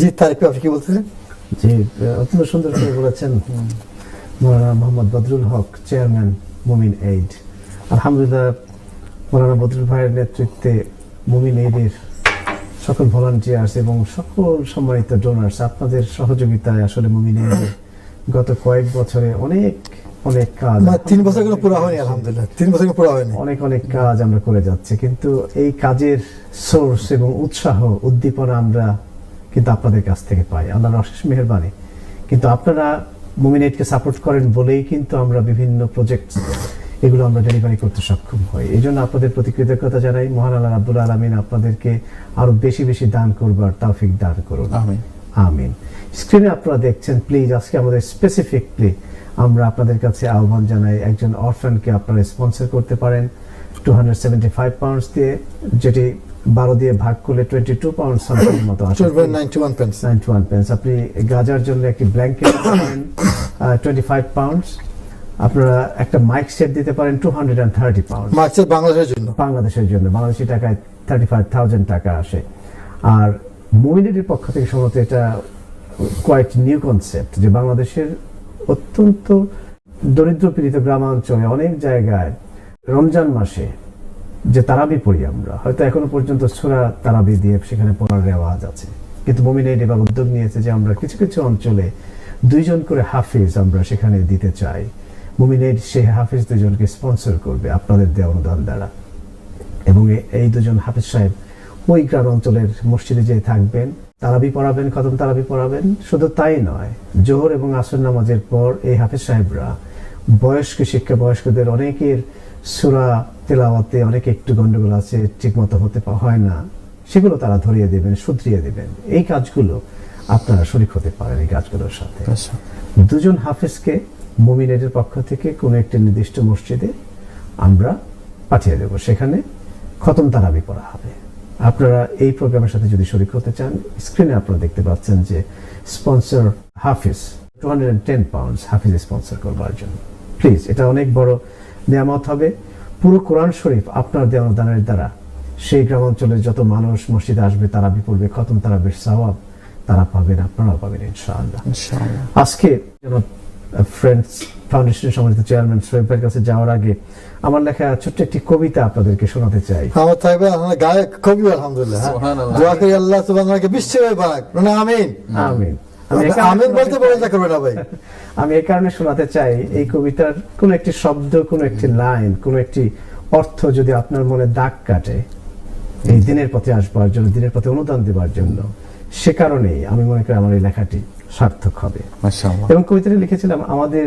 জি তারিক আপনি কি বলতেছেন জি অত্যন্ত সুন্দর করে বলেছেন। মৌলানা মোহাম্মদ বদরুল হক চেয়ারম্যান মুমিন এইড। আলহামদুলিল্লাহ মৌলানা বদরুল ভাইয়ের নেতৃত্বে মুমিন এইডের সকল ভলান্টিয়ার্স এবং সকল সম্মানিত ডোনার্স আপনাদের সহযোগিতায় আসলে মুমিন এইডের গত কয়েক বছরে অনেক অনেক কাজ মানে তিন বছর কোনো পুরো হয়নি আলহামদুলিল্লাহ। তিন বছর পুরো হয়নি। অনেক অনেক কাজ আমরা করে যাচ্ছি। কিন্তু এই কাজের সোর্স এবং উৎসাহ উদ্দীপনা আমরা কিন্তু আপনাদের কাছ থেকে পাই। আল্লাহর অশেষ মেহরবানি। কিন্তু আপনারা মুমিনেটকে সাপোর্ট করেন বলেই কিন্তু আমরা বিভিন্ন প্রজেক্ট এগুলো আমরা ডেলিভারি করতে সক্ষম হই। এই জন্য আপনাদের প্রতি কৃতজ্ঞতা জানাই। মহান আল্লাহ আব্দুল আলমিন আপনাদেরকে আরও বেশি বেশি দান করবার তাফিক দান করুন। আমিন। আমিন। স্ক্রিনে আপনারা দেখছেন প্লিজ আজকে আমাদের স্পেসিফিকলি আমরা আপনাদের কাছে আহ্বান জানাই একজন অরফানকে আপনারা স্পন্সর করতে পারেন। Two hundred seventy five pounds দিয়ে যেটি বারো দিয়ে ভাগ করলে টোয়েন্টি টু পাউন্ড সামথিং মতো নাইনটি ওয়ান পেন্স আপনি গাজার জন্য একটি ব্ল্যাঙ্কেট টোয়েন্টি ফাইভ পাউন্ডস আপনারা একটা মাইক সেট দিতে পারেন two hundred and thirty pound মার্চের বাংলাদেশের জন্য। বাংলাদেশের জন্য। বাংলাদেশি টাকায় থার্টি ফাইভ থাউজেন্ড টাকা আসে। আর মুভিনেটির পক্ষ থেকে সম্ভবত এটা কোয়াইট নিউ কনসেপ্ট যে বাংলাদেশের অত্যন্ত দরিদ্র পীড়িত গ্রামাঞ্চলে অনেক জায়গায় রমজান মাসে যে তারাবি পড়ি আমরা। হয়তো এখনও পর্যন্ত ছোড়া তারাবি দিয়ে সেখানে পড়ার রেওয়াজ আছে। কিন্তু মুমিনেট এবার উদ্যোগ নিয়েছে যে আমরা কিছু কিছু অঞ্চলে দুইজন করে হাফিজ আমরা সেখানে দিতে চাই। মুমিনেট সেই হাফিজ দুজনকে স্পন্সর করবে আপনাদের দেওয়া অনুদান দ্বারা। এবং এই দুজন হাফিজ সাহেব ওই গ্রাম অঞ্চলের মসজিদে যেয়ে থাকবেন, তারাবি পড়াবেন, খতম তারাবি পড়াবেন। শুধু তাই নয়, জোহর এবং আসর নামাজের পর এই হাফিজ সাহেবরা বয়স্ক শিক্ষা বয়স্কদের অনেকের সুরা তেলাওয়াতে অনেক একটু গন্ডগোল আছে ঠিকমতো হতে হয় না সেগুলো তারা ধরিয়ে দেবেন শুধরিয়ে দেবেন। এই কাজগুলো আপনারা শরিক হতে পারেন এই কাজগুলোর সাথে। আচ্ছা। দুজন হাফেজকে মুমিনেটের পক্ষ থেকে কোনো একটি নির্দিষ্ট মসজিদে আমরা পাঠিয়ে দেব। সেখানে খতম তারাবি পড়া হবে। আপনারা এই প্রোগ্রামের সাথে যদি শরিক হতে চান স্ক্রিনে আপনারা দেখতে পাচ্ছেন যে স্পন্সর হাফিজ টু হান্ড্রেড টেন পাউন্ডস হাফিজ স্পন্সর করবার জন্য। প্লিজ এটা অনেক বড় নিয়ামত হবে। পুরো কোরআন শরীফ আপনার দেওয়া দানের দ্বারা। সেই গ্রামাঞ্চলের যত মানুষ মসজিদে আসবে তারা বিপড়বে খতম তারাবির সওয়াব তারা পাবেন আপনারাও পাবেন ইনশাআল্লাহ। আজকে ফ্রেন্ডস ফাউন্ডেশনের সম্মানিত চেয়ারম্যান সোহেব ভাইয়ের কাছে যাওয়ার আগে আমার লেখা ছোট্ট একটি কবিতা আপনাদেরকে শোনাতে চাই। আমার থাকবে আমার গায়ক কবি আলহামদুলিল্লাহ হ্যাঁ। দোয়া করি আল্লাহ তোমাকে বিশ্বময় বানাক মানে আমিন। আমিন। আমি কারণে বলতে শোনাতে চাই- করবে না ভাই। আমি এই কারণে শোনাতে চাই এই কবিতার কোন একটি শব্দ কোন একটি লাইন কোন একটি অর্থ যদি আপনার মনে দাগ কাটে এই দিনের পথে আসবার জন্য দিনের পথে অনুদান দেবার জন্য সে কারণেই আমি মনে করি আমার এই লেখাটি সার্থক হবে। এবং কবিতাটি লিখেছিলাম আমাদের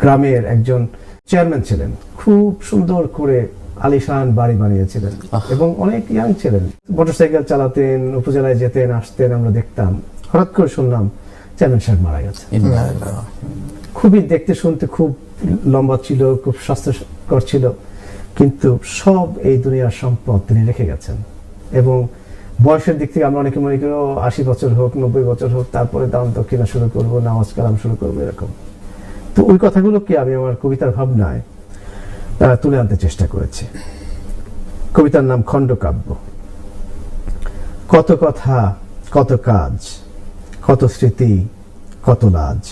গ্রামের একজন চেয়ারম্যান ছিলেন খুব সুন্দর করে আলিশান বাড়ি বানিয়েছিলেন এবং অনেক ইয়াং ছিলেন। মোটরসাইকেল চালাতেন উপজেলায় যেতেন আসতেন আমরা দেখতাম। হঠাৎ করে শুনলাম চেয়ারম্যান সাহেব মারা গেছে। খুবই দেখতে শুনতে খুব লম্বা ছিল খুব স্বাস্থ্যকর ছিল কিন্তু সব এই দুনিয়ার সম্পদ তিনি রেখে গেছেন। এবং বয়সের দিক থেকে আমরা অনেকে মনে করি আশি বছর হোক নব্বই বছর হোক তারপরে দান দক্ষিণা শুরু করব নামাজ কালাম শুরু করব এরকম। তো ওই কথাগুলোকে আমি আমার কবিতার ভাবনায় আহ, তুলে আনতে চেষ্টা করেছি। কবিতার নাম খণ্ডকাব্য। কত কথা কত কাজ কত স্মৃতি কত লাজ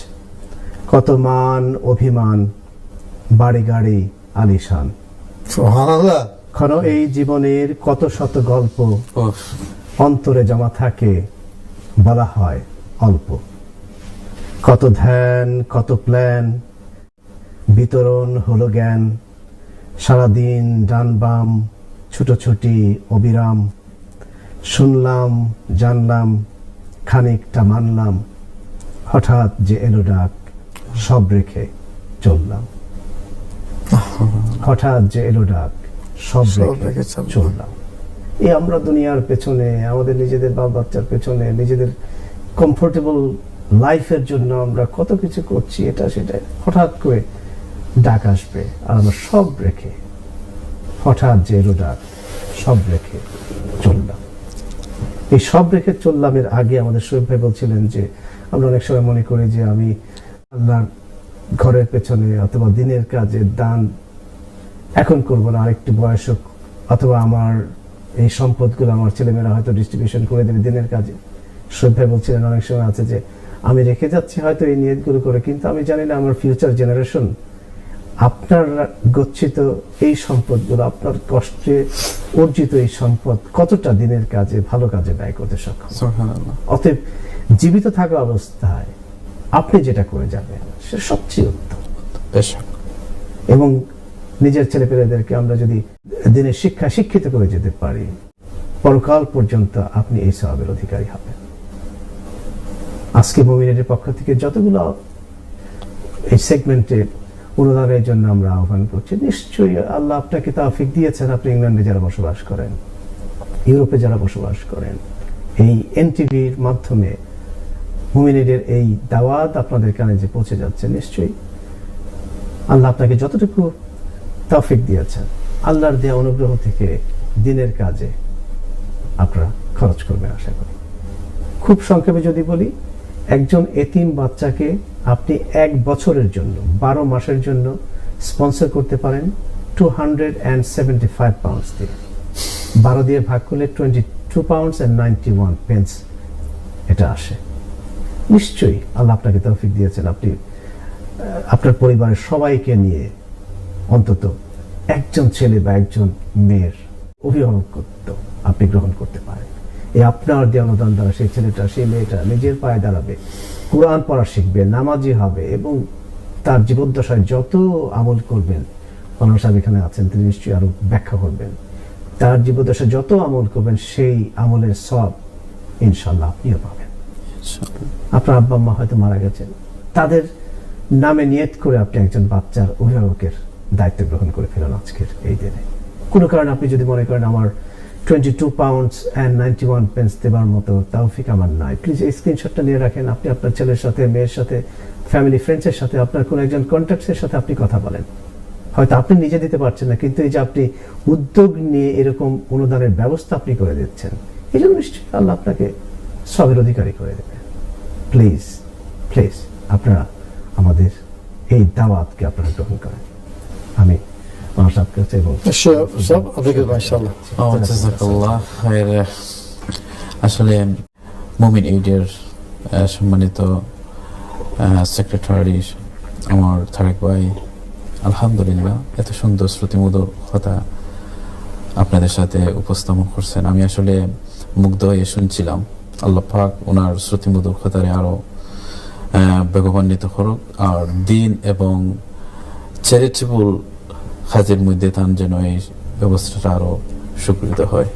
কত মান অভিমান বাড়ি গাড়ি আলিশান। ক্ষণ এই জীবনের কত শত গল্প অন্তরে জমা থাকে বলা হয় অল্প। কত ধ্যান কত প্ল্যান বিতরণ হলো জ্ঞান। সারাদিন ডান বাম ছুটোছুটি অবিরাম। শুনলাম জানলাম খানিকটা মানলাম হঠাৎ যে এলো ডাক সব রেখে চললাম। হঠাৎ যে এলো ডাক সব রেখে চললাম। এই আমরা দুনিয়ার পেছনে আমাদের নিজেদের বাল বাচ্চার পেছনে নিজেদের কমফোর্টেবল লাইফের জন্য আমরা কত কিছু করছি এটা সেটা হঠাৎ করে ডাক আসবে আর আমরা সব রেখে হঠাৎ যে এলো ডাক সব রেখে চললাম। এই সব রেখে চললাম এর আগে আমাদের শোয়েব ভাই বলছিলেন যে, আমরা অনেক সময় মনে করি যে আমি আল্লাহর ঘরের পেছনে অথবা দিনের কাজে দান এখন করব না, আরেকটু বয়স হোক, অথবা আমার এই সম্পদগুলো আমার ছেলেমেয়েরা হয়তো ডিস্ট্রিবিউশন করে দেবে দিনের কাজে। শ্রদ্ধা বলছিলেন অনেক সময় আছে যে, আমি রেখে যাচ্ছি হয়তো এই নিয়তগুলো করে, কিন্তু আমি জানি না আমার ফিউচার জেনারেশন আপনার গচ্ছিত এই সম্পদগুলো, আপনার কষ্টে অর্জিত এই সম্পদ কতটা দিনের কাজে ভালো কাজে ব্যয় করতে সক্ষম? অতএব জীবিত থাকা অবস্থায় আপনি যেটা করে যাবেন সে সবচেয়ে উত্তম। এবং নিজের ছেলেপেলেদেরকে আমরা যদি দিনের শিক্ষা শিক্ষিত করে যেতে পারি পরকাল পর্যন্ত আপনি এই সবের অধিকারী হবেন। আজকে মুমিনের পক্ষ থেকে যতগুলো এই সেগমেন্টে অনুদানের জন্য আমরা আহ্বান করছি। নিশ্চয়ই আল্লাহ আপনাকে তাফিক দিয়েছেন, আপনি ইংল্যান্ডে যারা বসবাস করেন, ইউরোপে যারা বসবাস করেন, এই এনটিভির মাধ্যমে মুমিনের এই দাওয়াত আপনাদের কানে যে পৌঁছে যাচ্ছে, নিশ্চয়ই আল্লাহ আপনাকে যতটুকু তৌফিক দিয়েছেন, আল্লাহর দেয়া অনুগ্রহ থেকে দিনের কাজে আপনারা খরচ করবেন, আশা করি। খুব সংক্ষেপে যদি বলি একজন এতিম বাচ্চাকে আপনি এক বছরের জন্য, বারো মাসের জন্য স্পন্সর করতে পারেন two hundred and seventy five pounds দিয়ে। বারো দিয়ে ভাগ করলে twenty two pounds and ninety one pence এটা আসে। নিশ্চয়ই আল্লাহ আপনাকে তৌফিক দিয়েছেন। আপনি আপনার পরিবারের সবাইকে নিয়ে অন্তত একজন ছেলে বা একজন মেয়ের অভিভাবকত্ব আপনি গ্রহণ করতে পারেন। এই আপনার দেওয়া অনুদান দ্বারা সেই ছেলেটা সেই মেয়েটা নিজের পায়ে দাঁড়াবে কোরআন পড়া শিখবে নামাজি হবে এবং তার জীবদ্দশায় যত আমল করবেন মানুষ সাহেব এখানে আছেন তিনি নিশ্চয়ই আরও ব্যাখ্যা করবেন। তার জীবদ্দশায় যত আমল করবেন সেই আমলের সব ইনশাল্লাহ আপনিও পাবেন। আপনার আব্বা আম্মা হয়তো মারা গেছেন। তাদের নামে নিয়ত করে আপনি একজন বাচ্চার অভিভাবকের দায়িত্ব গ্রহণ করে ফেলেন আজকের এই দিনে। কোনো কারণে আপনি যদি মনে করেন আমার twenty two pounds and ninety one pence দেবার মতো তাওফিক আমার নাই। প্লিজ এই স্ক্রিনশটটা নিয়ে রাখেন, আপনি আপনার ছেলের সাথে, মেয়ের সাথে ফ্যামিলি ফ্রেন্ডসের সাথে, আপনার কোনো একজন কন্ট্যাক্টসের সাথে আপনি কথা বলেন। হয়তো আপনি নিজে দিতে পারছেন না, কিন্তু এই যে আপনি উদ্যোগ নিয়ে এরকম অনুদানের ব্যবস্থা আপনি করে দিচ্ছেন, এই জন্য নিশ্চয়ই আল্লাহ আপনাকে সবের অধিকারী করে দেবে। প্লিজ প্লিজ আপনারা আমাদের এই দাওয়াতকে আপনারা গ্রহণ করেন। আমি আমার সাহেব কাছে এবং সব আপনাকে মাশাআল্লাহ ও জাযাকাল্লাহ খায়ের আসলে মুমিন এইডের সম্মানিত সেক্রেটারি আমার থারেক ভাই আলহামদুলিল্লাহ এত সুন্দর শ্রুতিমধুর কথা আপনাদের সাথে উপস্থাপন করছেন আমি আসলে মুগ্ধ হয়ে শুনছিলাম আল্লাহ পাক ওনার শ্রুতিমধুর কথারে আরও বেগবান্বিত করুক আর দিন এবং চ্যারিটেবল কাজের মধ্যে তান যেন এই ব্যবস্থাটা আরও স্বীকৃত হয়।